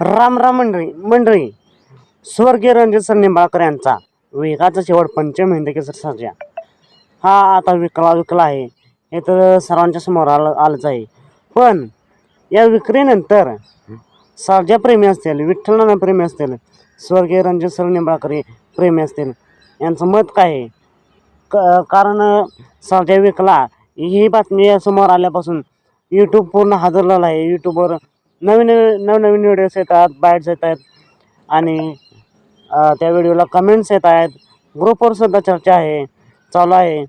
राम राम मंडळी मंडळी स्वर्गीय रणजित सर निंबाळकर यांचा वेगाचा शेवट पंचम हिंद केसर हा आता विकला विकला आहे. हे तर सर्वांच्या समोर आलं आलंच आहे. पण या विक्रीनंतर सर्जा प्रेमी असतील विठ्ठलनाना प्रेमी असतील स्वर्गीय रणजित सर निंबाळकर प्रेमी असतील यांचं मत काय आहे? क कारण सर्जा विकला ही बातमी समोर आल्यापासून यूट्यूब पूर्ण हादरलेलं आहे. यूट्यूबवर नवीन नवनवीन व्हिडिओज येतात बाईट्स येत आहेत आणि त्या व्हिडिओला कमेंट्स येत आहेत ग्रुपवर सुद्धा चर्चा आहे चालू आहे.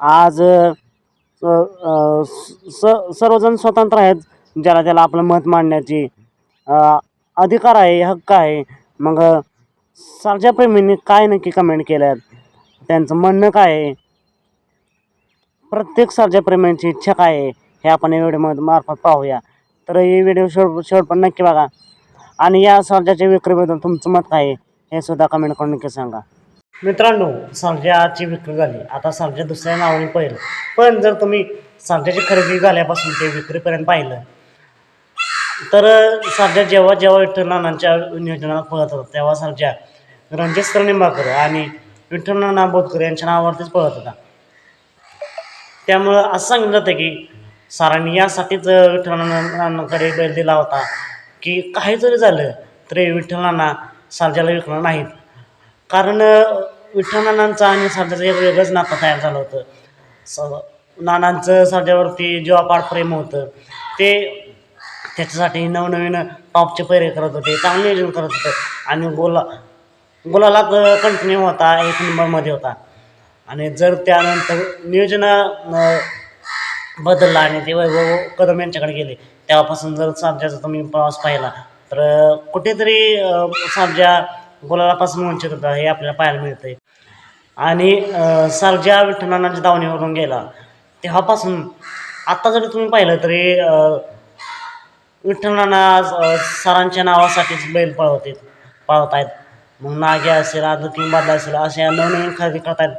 आज स सर्वजण स्वतंत्र आहेत ज्याला त्याला आपलं मत मांडण्याची अधिकार आहे हक्क आहे. मग सर्जा प्रेमींनी काय नक्की कमेंट केल्यात? त्यांचं म्हणणं काय आहे? प्रत्येक सर्जा प्रेमींची इच्छा काय आहे? हे आपण एवढे मत मार्फत पाहूया. तर हे व्हिडिओ शेवट शेवटपर्यंत पण नक्की बघा. आणि या सर्जाच्या विक्रीबद्दल तुमचं मत काय आहे हे सुद्धा कमेंट करून नक्की सांगा. मित्रांनो सर्जाची विक्री झाली. आता सर्जा दुसऱ्या नावाने पहिलं पण जर तुम्ही सर्जाची खरेदी झाल्यापासून ते विक्रीपर्यंत पाहिलं तर सर्जा जेव्हा जेव्हा विठ्ठल नानांच्या नियोजनात पळत होता तेव्हा सर्जा रणजित निंबाळकर आणि विठ्ठल नाना बोधकर यांच्या नावावरतीच पळत होता. त्यामुळं असं सांगितलं जातं की सरांनी यासाठीच विठ्ठल नानांकडे बैल दिला होता. की काही जरी झालं तरी विठ्ठल नाना विकणार नाहीत. कारण विठ्ठल आणि सारजाचं एक वेगळंच नातं तयार झालं होतं. स नानांचं सारजावरती जीवापाड प्रेम होतं. ते त्याच्यासाठी नवनवीन टॉपचे पैरे करत होते चांगले नियोजन करत होते. आणि गोला गोलाला कंटिन्यू होता एक नंबरमध्ये होता. आणि जर त्यानंतर नियोजन बदलला आणि ते वैभव कदम यांच्याकडे गेले. तेव्हापासून जर सर्जाचा तुम्ही प्रवास पाहिला तर कुठेतरी अं, गोलालापासून वंचित होता हे आपल्याला पाहायला मिळते आणि सारजा सर्जा दावणीवरून गेला तेव्हापासून आत्ता जरी तुम्ही पाहिलं तरी अं, विठ्ठलांना सरांच्या नावासाठीच बैल पळवते पळवत आहेत मग नागे असेल आदती किंग बादला असेल अशा नवनवीन खरेदी करतायत.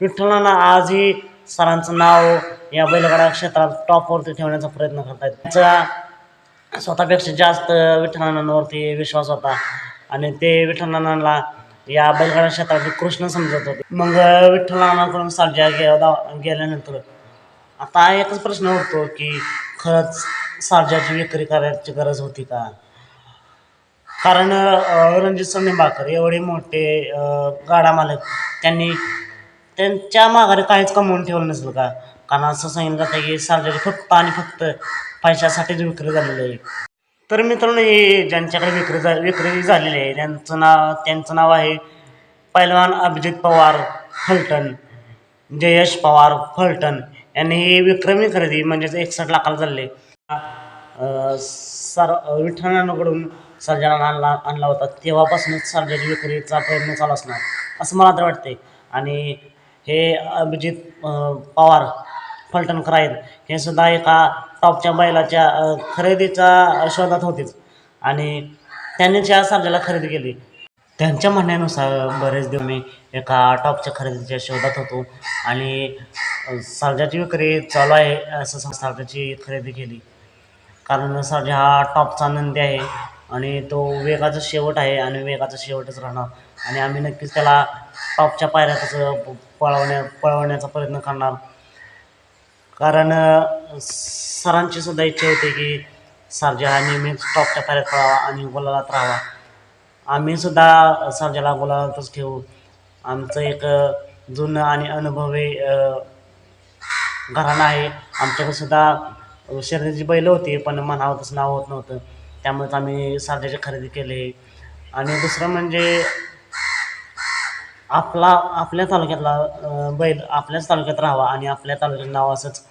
विठ्ठलांना आजही सरांचं नाव या बैलगाडा क्षेत्रात टॉपवरती ठेवण्याचा प्रयत्न करतायत. त्यांचा स्वतःपेक्षा जास्त विठ्ठलानांवरती विश्वास होता. आणि ते विठ्ठलानांना या बैलगाडा क्षेत्रात कृष्ण समजत होते. मग विठ्ठलानाकडून सालजा गे गेल्यानंतर आता एकच प्रश्न होतो की खरंच सालजाची विक्री करायची गरज होती का? कारण रणजित सर निंबाळकर एवढे मोठे गाडा मालक त्यांनी त्यांच्या माघारी काहीच कमवून ठेवलं नसेल का? कारण असं सांगितलं जातं की सर्जाची फक्त आणि फक्त पैशासाठीच विक्री झालेली आहे. तर मित्रांनो हे ज्यांच्याकडे विक्री झा विक्री झालेली आहे त्यांचं नाव त्यांचं नाव आहे पैलवान अभिजित पवार फलटण जयेश पवार फलटण. यांनी ही विक्रमी खरेदी म्हणजेच एकसष्ट लाखाला झालेली सर विठ्ठलांकडून सर्जनाला आणला आणला होता. तेव्हापासूनच सर्जाची विक्रीचा प्रयत्न चालू असणार असं मला तर वाटते आणि हे अभिजित पवार फलटणकर आहेत हे सुद्धा एका टॉपच्या बैलाच्या खरेदीच्या खरेदीचा शोधात होतेच आणि त्यांनीच या सर्जाला खरेदी केली त्यांच्या म्हणण्यानुसार बरेच दिवस मी एका टॉपच्या खरेदीच्या शोधात होतो. आणि अं, विक्री चालू आहे असं सांग- खरेदी केली. कारण सर्जा हा टॉपचा नंदी आहे आणि तो वेगाचा शेवट आहे आणि वेगाचा शेवटच राहणार. आणि आम्ही नक्कीच त्याला टॉपच्या पायऱ्यातच पळवण्या पळवण्याचा प्रयत्न करणार. कारण सरांची सुद्धा इच्छा होती की सर्जा हा नेहमीच टॉपच्या पायऱ्यात पळावा आणि गोलालात राहावा. आम्ही सुद्धा सर्जाला गोलालातच ठेवू आमचं एक जुनं आणि अनुभवी घराणं आहे. आमच्याकडे सुद्धा शर्यतीची बैलं होती पण म्हणावं तसं नाव होत नव्हतं. त्यामुळेच आम्ही सर्जाची खरेदी केली. आणि दुसरं म्हणजे आपला आपल्या तालुक्यातला अं, बैल आपल्याच तालुक्यात राहावा आणि आपल्या तालुक्यात नाव असंच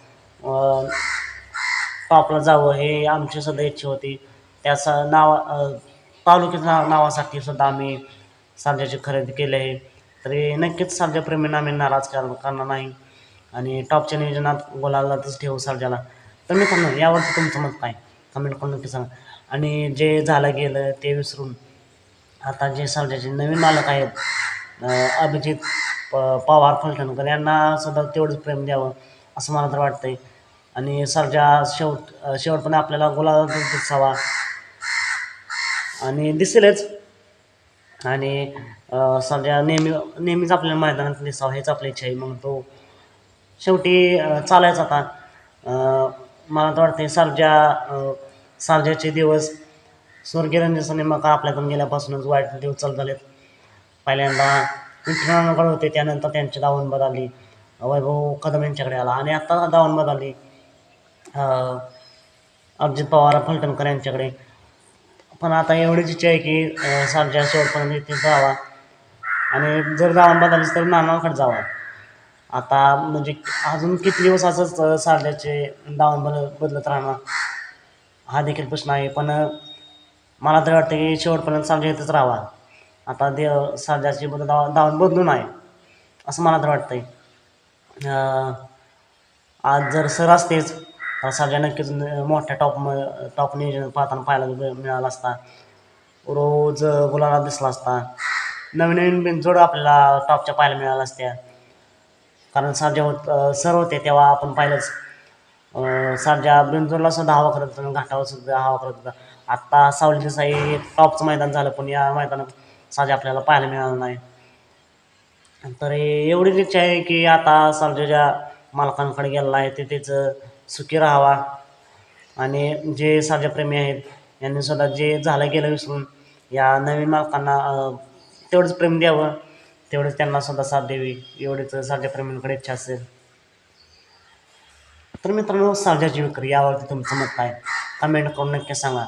अं, टॉपला जावं हे आमची सुद्धा इच्छा होती. त्याचा नाव अं, तालुक्याच्या नाव नावासाठी सुद्धा आम्ही सर्जाची खरेदी केली आहे. तरी नक्कीच सर्जाप्रेमींना आम्ही नाराज कर करणार नाही. आणि टॉपच्या नियोजनात गोलालाच ठेवू सर्जाला तर मित्रांनो यावरती तुमचं मत काय? कमेंट करून नक्की सांगा. आणि जे झालं गेलं ते विसरून आता जे सर्जाचे नवीन मालक आहेत अभिजित प पवार फलटणकर यांना सुद्धा तेवढंच प्रेम द्यावं असं मला तर वाटतंय. आणि सरजा शेवट शेवट शेवटपणे आपल्याला गुलाब दिसावा. आणि दिसेलच. आणि सरजा नेहमी नेहमीच आपल्याला मैदानात दिसावा हेच आपली इच्छा आहे. मग तो शेवटी चालायचा आता. मला तर वाटते सरजा सरजाचे दिवस स्वर्गीय रणजित का आपल्याकडून गेल्यापासूनच वाईट दिवस चालू झालेत. पहिल्यांदा विठ्ठलांकडे होते त्यानंतर त्यांची दावण बदलली. वैभव कदम यांच्याकडे आला. आणि आत्ता दावण बदलली. अभिजित पवार फलटणकर यांच्याकडे. पण आता एवढीच इच्छा आहे की सारख्या शेवटपर्यंत इथे जावा. आणि जर दावण बदललीच तर नानाकडे जावा. आता म्हणजे अजून किती दिवस असंच अं, सारल्याचे दावण बदल बदलत राहणार? हा देखील प्रश्न आहे. पण मला तर वाटतं की शेवटपर्यंत सारजा इथंच राहावा. आता दे सध्याची बदल धाव धावून बदलून आहे असं मला तर वाटतंय. आहे आज जर सर असतेच तर सारजा नक्कीच मोठ्या टॉप टॉप नियोजन पाहताना पाहायला मिळाला असता. रोज गुलाला दिसला असता. नवीन नवीन बिनजोड आपल्याला टॉपच्या पाहायला मिळाल्या असत्या. कारण सर्जा होत सर होते तेव्हा आपण पाहिलंच. अं, सर्जा बिनजोडला सुद्धा हवा करत होता घाटावर सुद्धा हवा करत होता. आत्ता सावली देसाई एक टॉपचं मैदान झालं पण या मैदानात साजे आपल्याला पाहायला मिळालं नाही. तर एवढीच इच्छा आहे की आता सर्जाच्या मालकांकडे गेलेला आहे ते सुखी राहावा. आणि जे साजेप्रेमी आहेत यांनी सुद्धा जे झालं गेलं विसरून या नवीन मालकांना तेवढंच प्रेम द्यावं. तेवढंच त्यांना सुद्धा साथ द्यावी एवढीच साजेप्रेमींकडे इच्छा असेल. तर मित्रांनो साजाची विक्री यावरती तुमचं मत काय? कमेंट करून नक्की सांगा.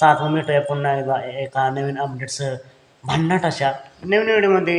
चालतं भेटूया पुन्हा एकदा एका नवीन अपडेटसह भन्नाट अशा नवीन व्हिडिओमध्ये